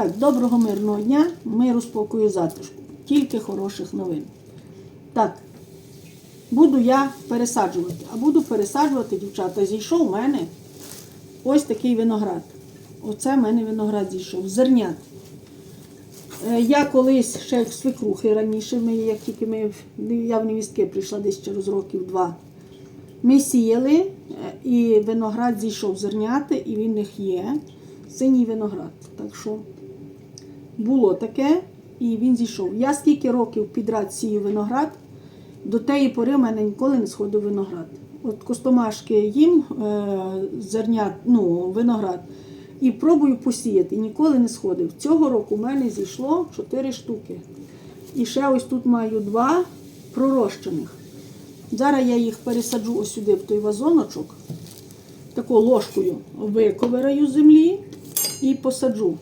Так, доброго мирного дня, миру, спокою, затишку. Тільки хороших новин. Так, буду я пересаджувати. А буду пересаджувати, дівчата, зійшов у мене ось такий виноград. Оце в мене виноград зійшов. Зернят. Е, Я колись ще в свекрухи раніше, ми, як тільки ми, я в невістки прийшла десь через років два. Ми сіяли, е, і виноград зійшов зерняти, і він них є. Синій виноград. Так що було таке, і він зійшов. Я скільки років підряд сію виноград, до тієї пори в мене ніколи не сходив виноград. От костомашки їм е, зернят, ну, виноград, і пробую посіяти. Ніколи не сходив. Цього року в мене зійшло 4 штуки. І ще ось тут маю два пророщених. Зараз я їх пересаджу ось сюди, в той вазоночок, такою ложкою виковираю землі і посаджу.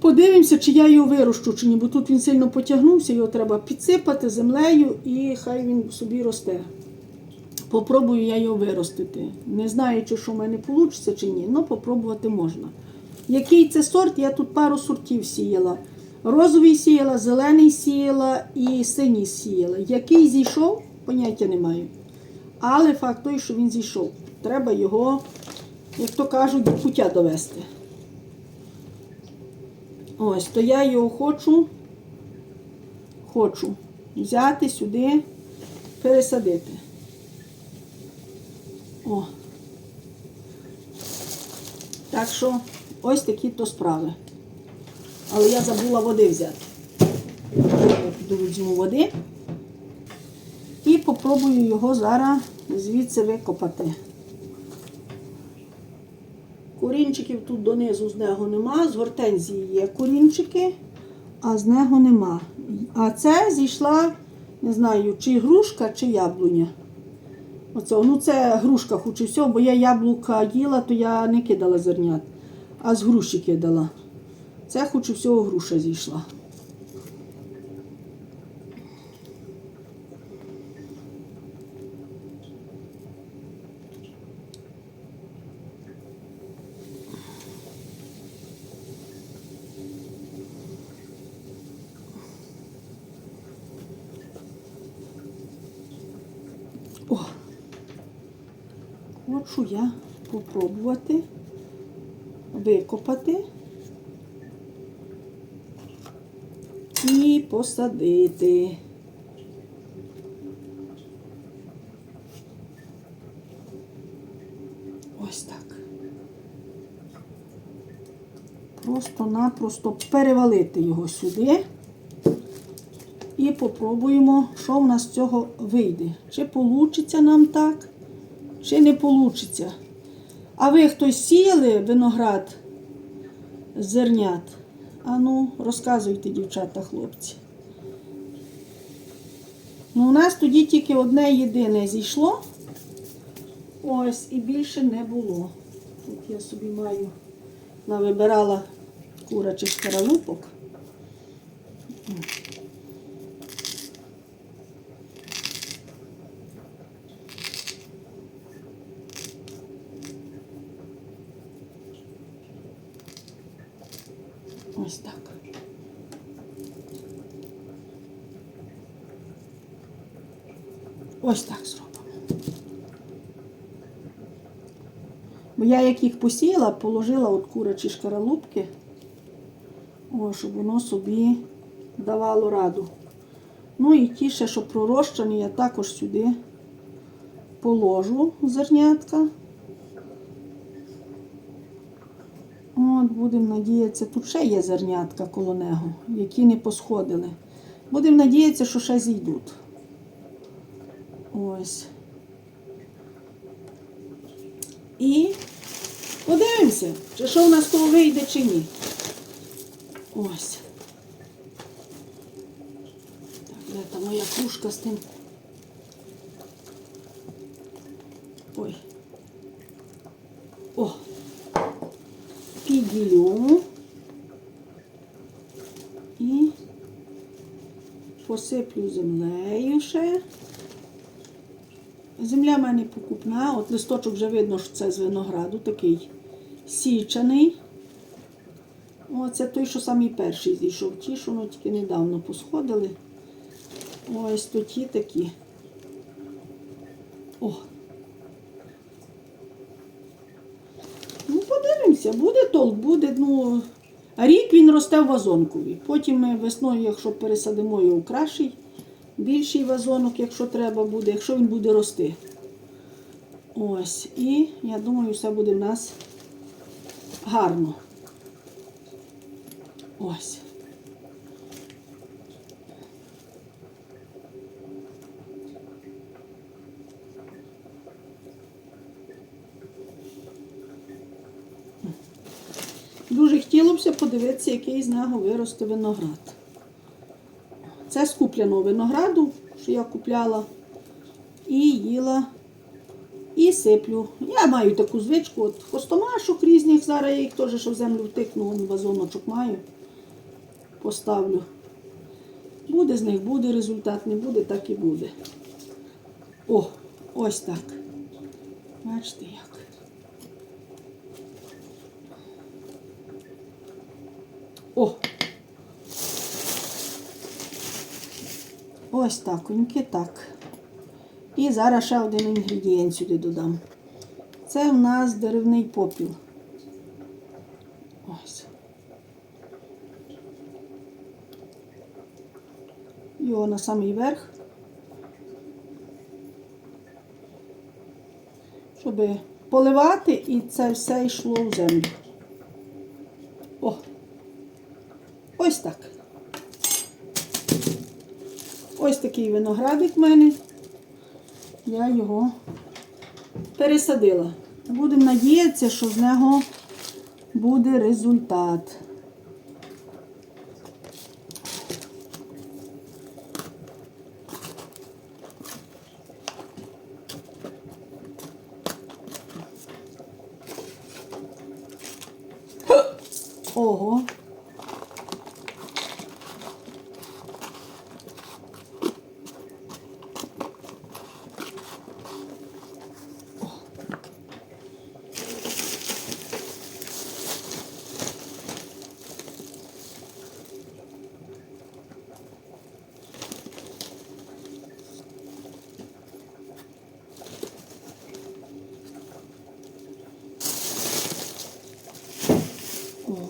Подивимося, чи я його вирощу, чи ні, бо тут він сильно потягнувся, його треба підсипати землею і хай він собі росте. Попробую я його виростити. Не знаю, чи що в мене вийде чи ні, але попробувати можна. Який це сорт? Я тут пару сортів сіяла. Розовий сіяла, зелений сіяла і синій сіяла. Який зійшов, поняття не маю. Але факт той, що він зійшов. Треба його, як то кажуть, до пуття довести. Ось, то я його хочу, хочу взяти сюди, пересадити. О. Так що ось такі то справи. Але я забула води взяти. Я візьму води і попробую його зараз звідси викопати. Корінчиків тут донизу з нього нема, з гортензії є корінчики, а з нього нема. А це зійшла, не знаю, чи грушка, чи яблуня. Оце, ну це грушка хоче всього, бо я яблука їла, то я не кидала зернят, а з груші кидала. Це хоче всього груша зійшла. О! Хочу я попробувати викопати і посадити. Ось так. Просто-напросто перевалити його сюди. І попробуємо, що в нас з цього вийде. Чи вийде нам так, чи не вийде. А ви хтось сіяли виноград з зернят? Ану, розказуйте, дівчата, хлопці. Ну, у нас тоді тільки одне єдине зійшло. Ось, і більше не було. Тут я собі маю, навибирала курачих скаралупок. Ось так. Ось так зробимо. Бо я як їх посіяла, положила от курячі шкаралупки, о, щоб воно собі давало раду. Ну і ті ще, що пророщені, я також сюди положу зернятка. От, будемо надіятися, тут ще є зернятка коло нього, які не посходили. Будемо надіятися, що ще зійдуть. Ось. І подивимося, чи що в нас того вийде, чи ні. Ось. Так, де та моя кружка з тим. Ой. О! підділю і посиплю землею ще. Земля в мене покупна, от листочок вже видно, що це з винограду, такий січаний. О, це той, що самий перший зійшов. Ті, що ну, тільки недавно посходили. Ось то ті такі. О. Ну, подивимося, буде толк, буде, ну. Рік він росте в вазонкові. Потім ми весною, якщо пересадимо його кращий, більший вазонок, якщо треба буде, якщо він буде рости. Ось. І я думаю, все буде в нас гарно. Ось. Дуже хотілося б подивитися, який з нього виросте виноград. Це з купляного винограду, що я купляла, і їла, і сиплю. Я маю таку звичку, от хостомашок різних, зараз я їх теж що в землю втикну, вон вазоночок маю, поставлю. Буде з них, буде результат, не буде, так і буде. О, ось так. Бачите як. О! Ось таконьки, так. І зараз ще один інгредієнт сюди додам. Це в нас деревний попіл. Ось. Його на самий верх. Щоб поливати і це все йшло в землю. О! Ось так. Ось такий виноградик в мене. Я його пересадила. Будемо надіятися, що з нього буде результат. Ого.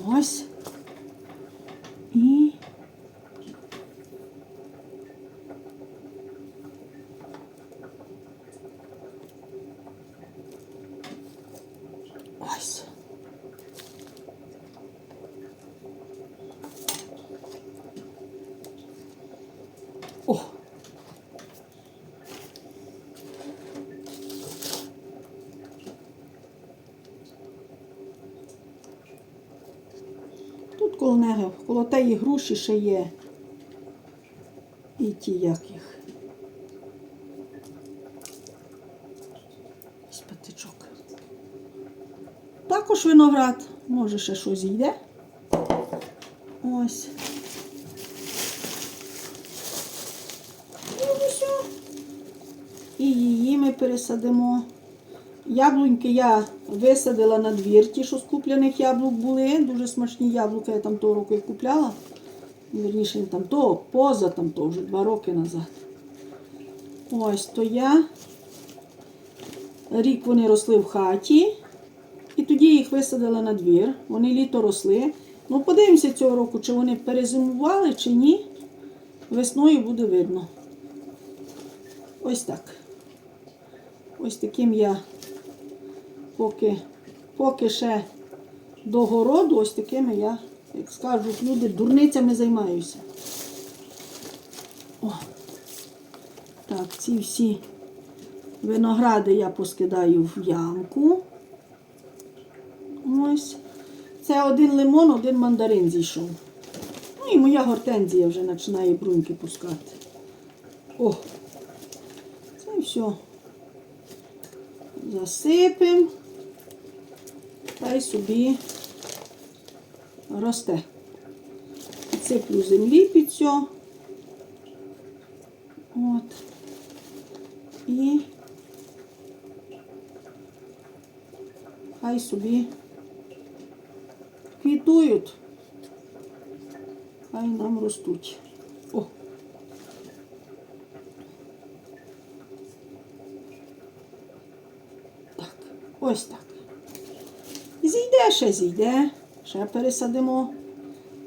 Ось. І ось. О. Тут коло коло груші ще є. І ті як їх. Ось патичок. Також виноград. Може ще щось йде. Ось. І все. І її ми пересадимо. Яблуньки я висадила на двір, ті, що з купляних яблук були. Дуже смачні яблука, я там того року і купляла. Вірніше, там то, поза там то вже два роки назад. Ось то я. Рік вони росли в хаті. І тоді їх висадила на двір. Вони літо росли. Ну, подивимося цього року, чи вони перезимували, чи ні. Весною буде видно. Ось так. Ось таким я поки, поки ще до городу, ось такими я, як скажуть люди, дурницями займаюся. О. Так, ці всі виногради я поскидаю в ямку. Ось. Це один лимон, один мандарин зійшов. Ну і моя гортензія вже починає бруньки пускати. О! Це все засипемо. Та й собі росте. Підсиплю землі під цього. От. І хай собі квітують. хай нам ростуть. О! Так, ось так. Ще зійде, ще пересадимо.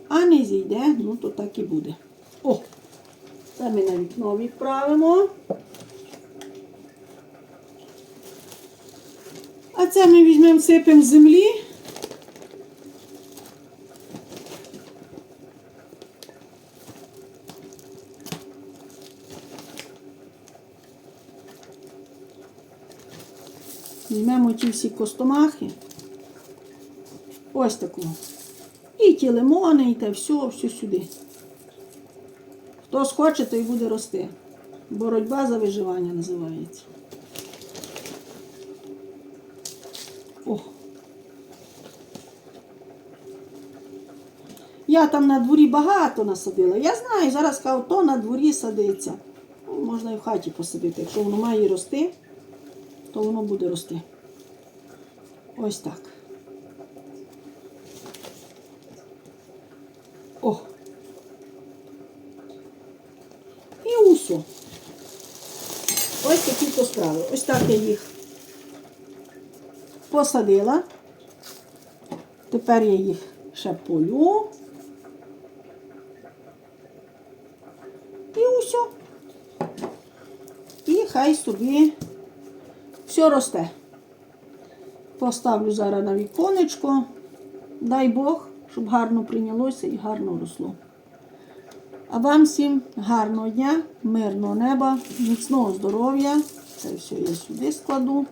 А не зійде, ну то так і буде. О! Це ми на вікно відправимо. А це ми візьмемо, сипемо землі. Візьмемо ті всі костомахи. Ось таку. І ті лимони, і те все, все сюди. Хто схоче, той буде рости. Боротьба за виживання називається. О. Я там на дворі багато насадила. Я знаю, зараз кажу, то на дворі садиться. Ну, можна і в хаті посадити. Якщо воно має рости, то воно буде рости. Ось так. О. І усо. Ось такі то справи. Ось так я їх посадила. Тепер я їх ще полю. І усьо. І хай собі все росте. Поставлю зараз на віконечко. Дай Бог, щоб гарно прийнялося і гарно росло. А вам всім гарного дня, мирного неба, міцного здоров'я. Це все я сюди складу,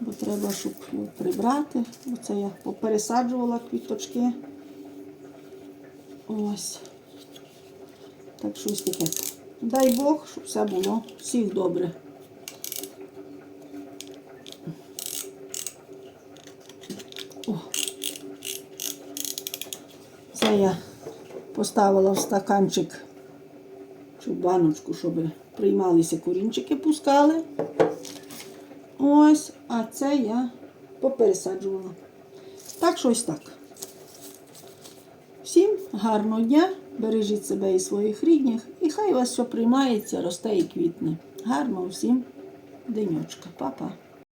бо треба, щоб прибрати. Оце я попересаджувала квіточки. Ось. Так щось таке. Дай Бог, щоб все було всіх добре. Це я поставила в стаканчик чи в баночку, щоб приймалися корінчики, пускали. Ось, а це я попересаджувала. Так що ось так. Всім гарного дня, бережіть себе і своїх рідних, і хай у вас все приймається, росте і квітне. Гарного всім денечка. Па-па.